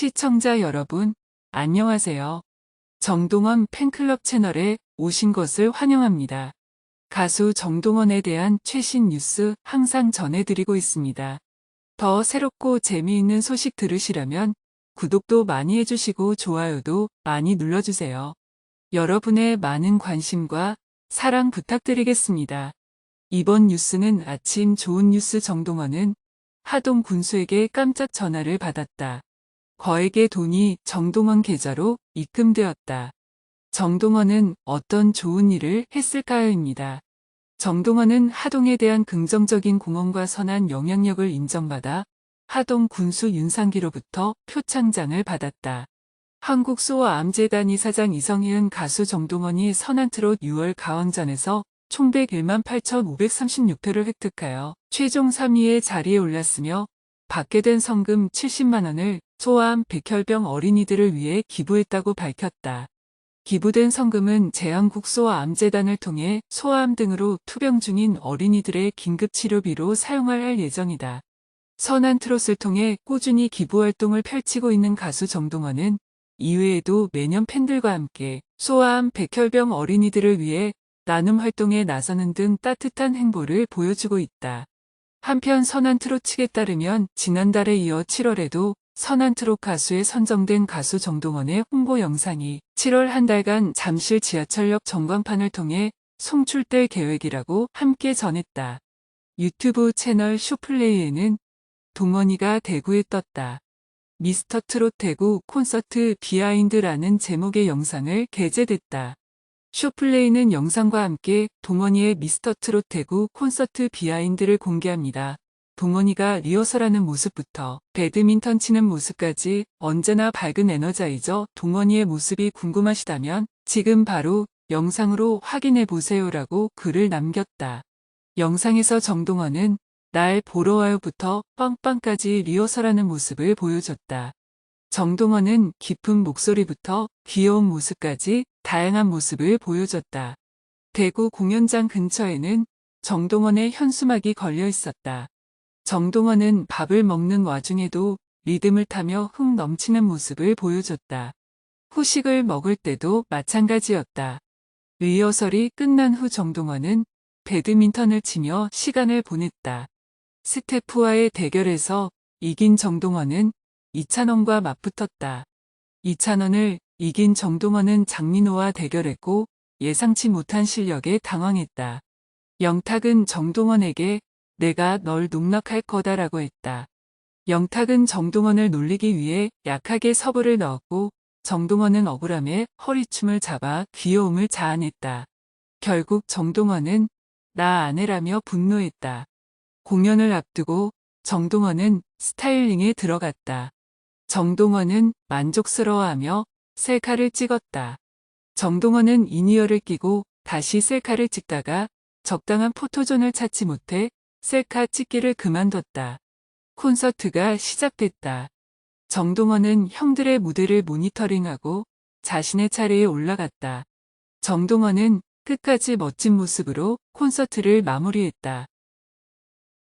시청자 여러분, 안녕하세요. 정동원 팬클럽 채널에 오신 것을 환영합니다. 가수 정동원에 대한 최신 뉴스 항상 전해드리고 있습니다. 더 새롭고 재미있는 소식 들으시려면 구독도 많이 해주시고 좋아요도 많이 눌러주세요. 여러분의 많은 관심과 사랑 부탁드리겠습니다. 이번 뉴스는 아침 좋은 뉴스 정동원은 하동 군수에게 깜짝 전화를 받았다. 거액의 돈이 정동원 계좌로 입금되었다. 정동원은 어떤 좋은 일을 했을까요입니다. 정동원은 하동에 대한 긍정적인 공헌과 선한 영향력을 인정받아 하동 군수 윤상기로부터 표창장을 받았다. 한국 소아암재단 이사장 이성희은 가수 정동원이 선한 트롯 6월 가왕전에서 총 101만 8,536표를 획득하여 최종 3위의 자리에 올랐으며 받게 된 성금 70만 원을 소아암 백혈병 어린이들을 위해 기부했다고 밝혔다. 기부된 성금은 제한국 소아암재단을 통해 소아암 등으로 투병 중인 어린이들의 긴급치료비로 사용할 예정이다. 선한 트롯을 통해 꾸준히 기부활동을 펼치고 있는 가수 정동원은 이외에도 매년 팬들과 함께 소아암 백혈병 어린이들을 위해 나눔 활동에 나서는 등 따뜻한 행보를 보여주고 있다. 한편 선한 트롯 측에 따르면 지난달에 이어 7월에도 선한 트롯 가수에 선정된 가수 정동원의 홍보 영상이 7월 한 달간 잠실 지하철역 전광판을 통해 송출될 계획이라고 함께 전했다. 유튜브 채널 쇼플레이에는 동원이가 대구에 떴다. 미스터 트롯 대구 콘서트 비하인드라는 제목의 영상을 게재됐다. 쇼플레이는 영상과 함께 동원이의 미스터 트롯 대구 콘서트 비하인드를 공개합니다. 동원이가 리허설하는 모습부터 배드민턴 치는 모습까지 언제나 밝은 에너자이저 동원이의 모습이 궁금하시다면 지금 바로 영상으로 확인해 보세요라고 글을 남겼다. 영상에서 정동원은 날 보러 와요부터 빵빵까지 리허설하는 모습을 보여줬다. 정동원은 깊은 목소리부터 귀여운 모습까지 다양한 모습을 보여줬다. 대구 공연장 근처에는 정동원의 현수막이 걸려 있었다. 정동원은 밥을 먹는 와중에도 리듬을 타며 흥 넘치는 모습을 보여줬다. 후식을 먹을 때도 마찬가지였다. 리허설이 끝난 후 정동원은 배드민턴을 치며 시간을 보냈다. 스태프와의 대결에서 이긴 정동원은 이찬원과 맞붙었다. 이찬원을 이긴 정동원은 장민호와 대결했고 예상치 못한 실력에 당황했다. 영탁은 정동원에게 내가 널 농락할 거다라고 했다. 영탁은 정동원을 놀리기 위해 약하게 서브를 넣었고 정동원은 억울함에 허리춤을 잡아 귀여움을 자아냈다. 결국 정동원은 나 아내라며 분노했다. 공연을 앞두고 정동원은 스타일링에 들어갔다. 정동원은 만족스러워하며 셀카를 찍었다. 정동원은 이니어를 끼고 다시 셀카를 찍다가 적당한 포토존을 찾지 못해 셀카 찍기를 그만뒀다. 콘서트가 시작됐다. 정동원은 형들의 무대를 모니터링하고 자신의 차례에 올라갔다. 정동원은 끝까지 멋진 모습으로 콘서트를 마무리했다.